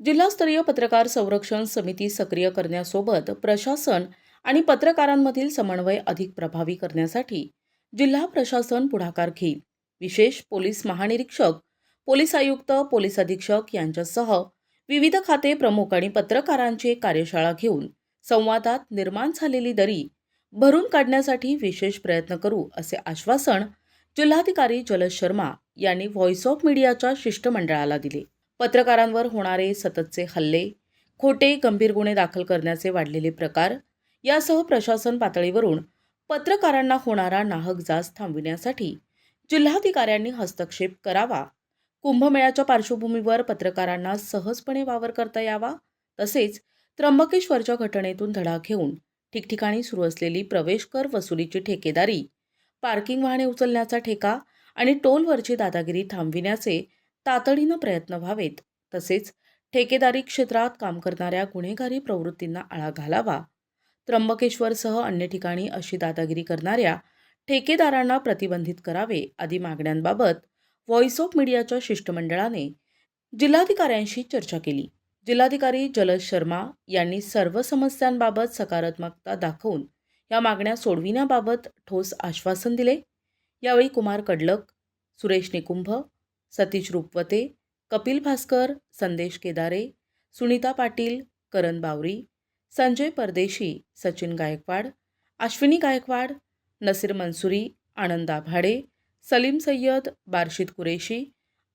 जिल्हास्तरीय पत्रकार संरक्षण समिती सक्रिय करण्यासोबत प्रशासन आणि पत्रकारांमधील समन्वय अधिक प्रभावी करण्यासाठी जिल्हा प्रशासन पुढाकार घेईल. विशेष पोलीस महानिरीक्षक पोलीस आयुक्त पोलीस अधीक्षक यांच्यासह विविध खाते प्रमुख आणि पत्रकारांची कार्यशाळा घेऊन संवादात निर्माण झालेली दरी भरून काढण्यासाठी विशेष प्रयत्न करू असे आश्वासन जिल्हाधिकारी जलज शर्मा यांनी व्हॉइस ऑफ मीडियाच्या शिष्टमंडळाला दिले. पत्रकारांवर होणारे सततचे हल्ले खोटे गंभीर गुन्हे दाखल करण्याचे वाढलेले प्रकार यासह प्रशासन पातळीवरून पत्रकारांना होणारा नाहक जाच थांबविण्यासाठी जिल्हाधिकाऱ्यांनी हस्तक्षेप करावा कुंभमेळ्याच्या पार्श्वभूमीवर पत्रकारांना सहजपणे वावर करता यावा तसेच त्र्यंबकेश्वरच्या घटनेतून धडा घेऊन ठिकठिकाणी सुरू असलेली प्रवेश कर वसुलीची ठेकेदारी पार्किंग वाहने उचलण्याचा ठेका आणि टोलवरची दादागिरी थांबविण्याचे तातडीनं प्रयत्न व्हावेत. तसेच ठेकेदारी क्षेत्रात काम करणाऱ्या गुन्हेगारी प्रवृत्तींना आळा घालावा. त्र्यंबकेश्वरसह अन्य ठिकाणी अशी दादागिरी करणाऱ्या ठेकेदारांना प्रतिबंधित करावे आदी मागण्यांबाबत व्हॉइस ऑफ मीडियाच्या शिष्टमंडळाने जिल्हाधिकाऱ्यांशी चर्चा केली. जिल्हाधिकारी जलज शर्मा यांनी सर्व समस्यांबाबत सकारात्मकता दाखवून या मागण्या सोडविण्याबाबत ठोस आश्वासन दिले. यावेळी कुमार कडलक सुरेश निकुंभ सतीश रूपवते कपिल भास्कर संदेश केदारे सुनीता पाटील करण बावरी संजय परदेशी सचिन गायकवाड अश्विनी गायकवाड नसीर मनसुरी आनंद आभाडे सलीम सय्यद बार्शिद कुरेशी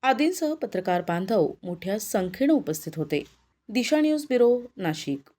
आदींसह पत्रकार बांधव मोठ्या संख्येनं उपस्थित होते. Disha news bureau Nashik.